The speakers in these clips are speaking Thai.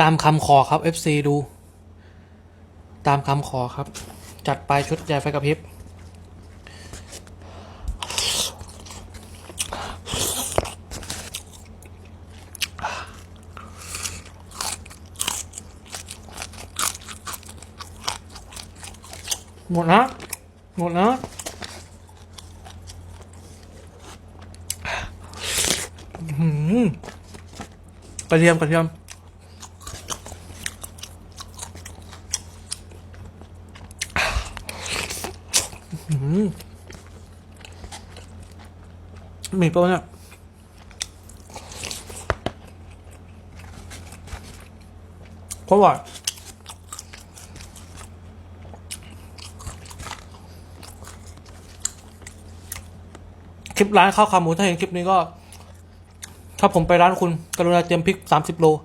ตามคำขอครับ FC ดู ตามคำขอครับ จัดไปชุดใหญ่ไฟกระพริบหมดนะหมดนะอื้อหือกระเทียมกระเทียม หมีปะวะเนี่ยโคตรอร่อยคลิปร้านข้าวขาหมูถ้าเห็นคลิปนี้ก็ ถ้าผมไปร้านคุณกรุณาเตรียมพริกสามสิบโลอะ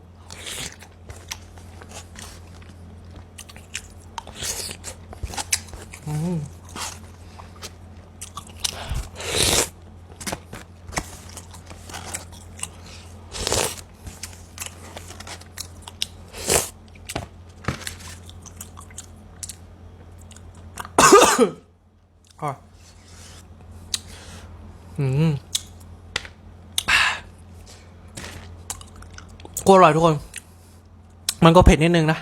อืมก็อร่อยทุกคน มันก็เผ็ดนิดนึงนะ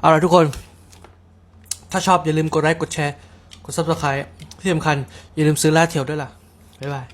เอาละทุกคน ถ้าชอบอย่าลืมกดไลค์กดแชร์ กด subscribe ที่สำคัญ อย่าลืมซื้อล่าเทียวด้วยล่ะ บ๊ายบาย